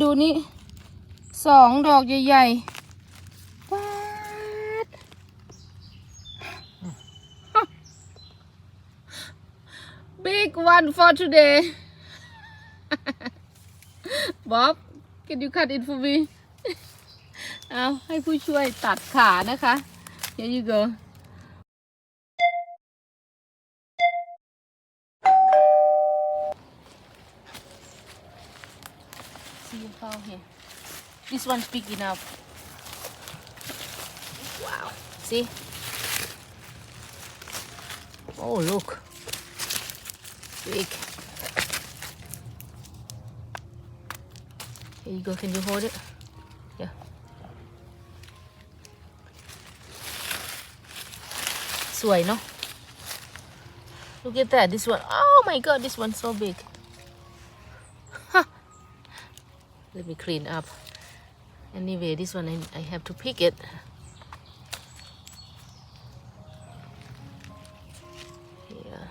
ดูนี่สองดอกใหญ่ๆว้าด big one for today Bob can you cut it for me เอาให้ผู้ช่วยตัดขานะคะ here you go see here. This one's big enough. Wow. See? Oh look. Big. Here you go. Can you hold it? Yeah. Way, no? Look at that. This one. Oh my god, this one's so big. Let me clean up. Anyway, this one I, I have to pick it. Yeah.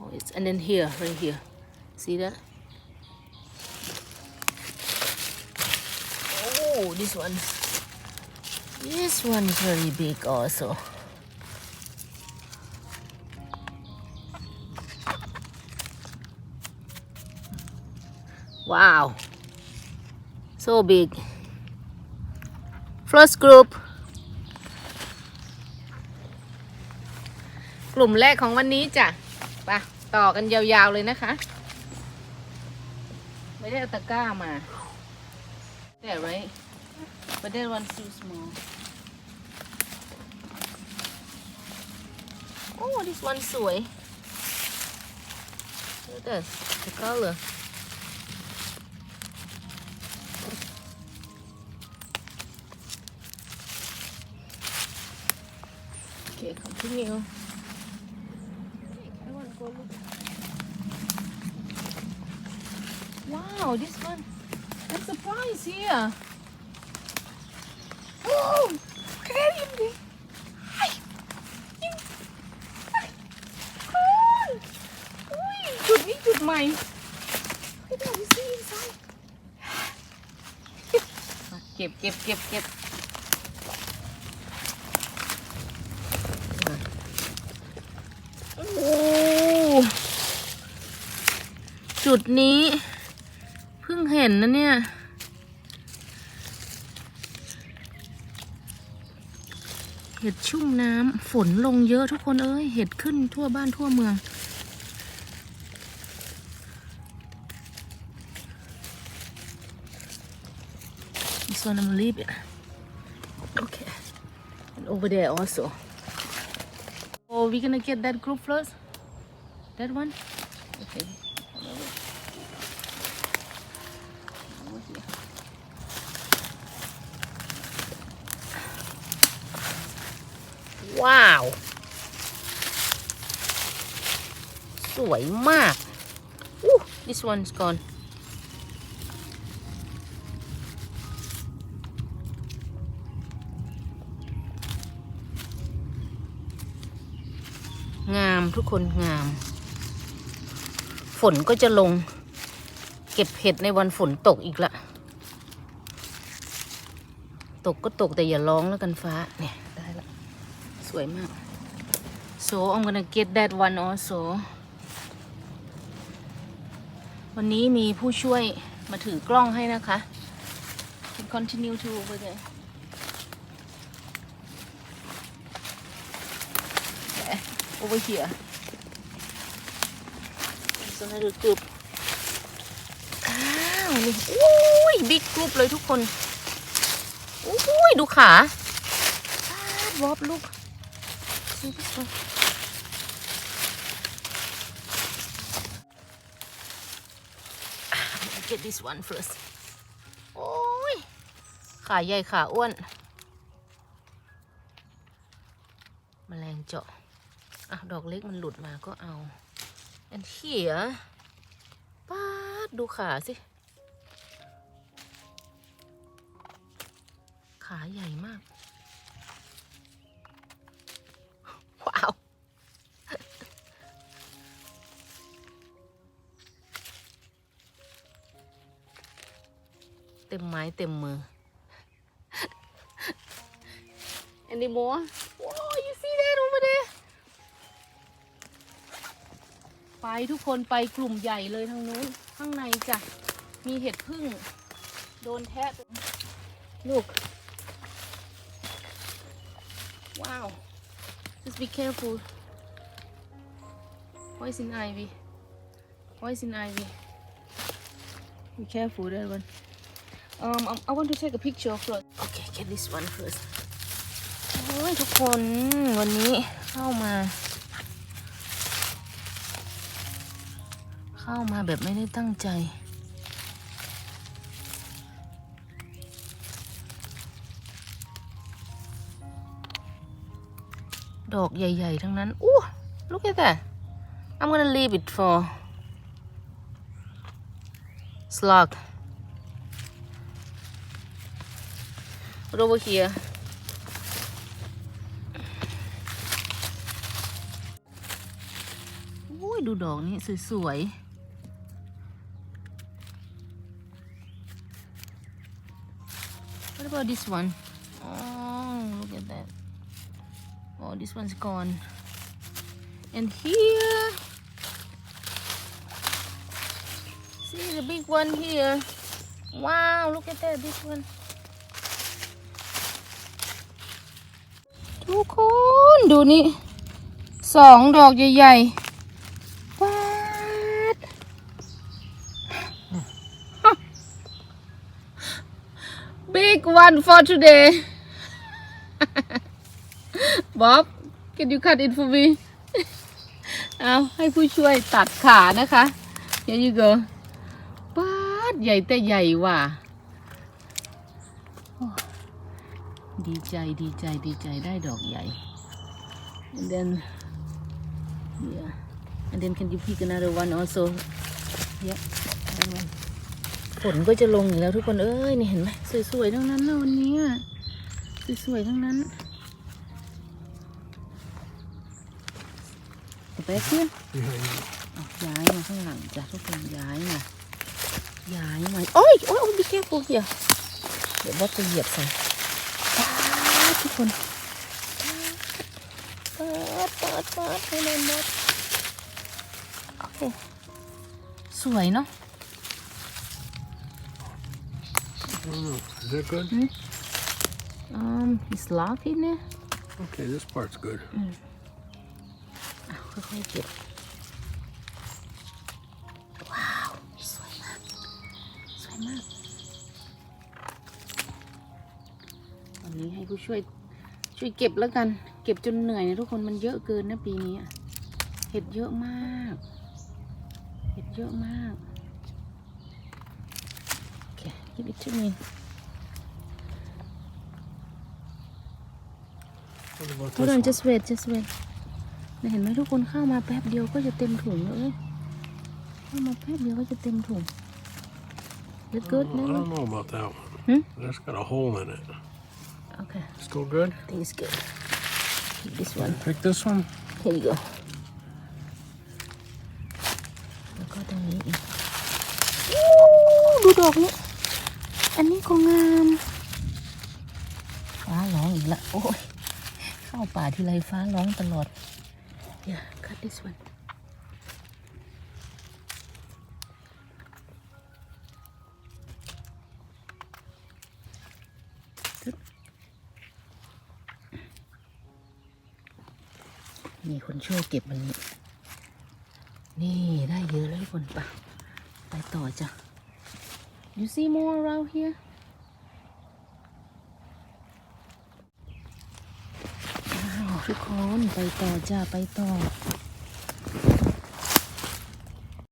Oh, it's and then here, right here. See that? Oh, this one. This one is very big also. Wow. So big. First group. กลุ่มแรกของวันนี้จ้ะไปต่อกันยาวๆเลยนะคะ ไม่ได้เอาตะกร้ามาแต่ right but that one's too small Oh, this one sui. Look at this, the color. Okay, continue. Wow, this one. That's a prize here. Oh, look at จุดนี้จุดใหม่ให้ดูสิ inside มาเก็บเก็บเก็บเก็บโอ้จุดนี้เพิ่งเห็นนะเนี่ยเห็ดชุ่มน้ำฝนลงเยอะทุกคนเอ้ย เห็ดขึ้นทั่วบ้านทั่วเมือง gonna leave it. Okay. And over there also. Oh, we gonna get that group first? That one? Okay. Over here. Wow สวยมาก Ooh, this one's gone. ทุกคนงาม ฝนก็จะลง เก็บเห็ดในวันฝนตกอีกละ ตกก็ตกแต่อย่าร้องแล้วกันฟ้า เนี่ย ได้ละ สวยมาก so I'm gonna get that one also วันนี้มีผู้ช่วยมาถือกล้องให้นะคะ continue to over there Yeah, over here There's another group อ้าวนี่อุ้ยบิ๊กกรุ๊ปเลยทุกคนอุ้ยดูขาบอบลูก See this one. I'll get this one first โอ้ย ขาใหญ่ขาอ้วนแมลงเจาะ อะดอกเล็กมันหลุดมาก็เอา อันเขียป้าดดูขาสิ ขาใหญ่มาก ว้าว เต็มไม้เต็มมือ อันนี้มัว ทุกคนไปกลุ่มใหญ่เลยทางนู้น ข้างในจ้ะ มีเห็ดพึ่ง โดนแทะลูก ว้าว just be careful poison ivy poison ivy be careful that one um I, I want to take a picture first okay get this one first ทุกคนวันนี้เข้ามา เข้ามาแบบไม่ได้ตั้งใจ ดอกใหญ่ ๆ ทั้งนั้น อู้ look at that I'm gonna leave it for slug What over here โอ้ยดูดอ What about this one? Oh, look at that. Oh, this one's gone. And here, see the big one here. Wow, look at that, this one. ทุกคนดูนี่สองดอกใหญ่ๆ Big one for today. Bob can you cut it for me เอาให้ผู้ช่วยตัดขานะคะ Here you go ป้าดใหญ่แต่ใหญ่ว่ะ ดีใจดีใจดีใจได้ดอกใหญ่ and then yeah and then can you pick another one also yeah one ฝนก็จะลงอยู่แล้วทุกคนเอ้ยนี่เห็นไหมสวยๆทั้งนั้นนะวันนี้อะสวยๆทั้งนั้นไปเพื่อนเอาย้ายมาข้างหลังจ้ะทุกคนย้ายมาย้ายมาโอ้ยโอ้ยโอ้ยพี่แค่พวกเดียวเดี๋ยวบอสจะเหยียบใส่ป๊าทุกคนป๊าป๊าป๊าดให้เลยบอสโอเคสวยเนาะ Oh, is that good? um is lock in there Okay, this part's good. อะค่อยๆเก็บว้าวสวยมาก สวยมาก วันนี้ให้ผู้ช่วยช่วยเก็บแล้วกัน เก็บจนเหนื่อยนะทุกคน มันเยอะเกินนะปีนี้อะเห็ดเยอะมาก เห็ดเยอะมากโอเค give it to me What about hold this on one? just wait just wait เนี่ยเห็นไหมทุกคนเข้ามาแป๊บเดียวก็จะเต็มถุงแล้วเอ้ยเข้ามาแป๊บเดียวก็จะเต็มถุง Is it good Oh, I now don't know about that one. Hmm? That's got a hole in it. Okay Still good? I think it's good Keep this one Pick this one? Here you go แล้วก็ตรงนี้อีกโอ้ดูดอกนี้ อันนี้ก็งามฟ้าร้องอีกละโอ้ยเข้าป่าทีไรฟ้าร้องตลอด Yeah cut this one มีคนช่วยเก็บมันนี้นี่ได้เยอะแล้วทุกคนปะไปต่อจ้ะ you see more around here ว้าวทุกคนไปต่อจ้าไปต่อ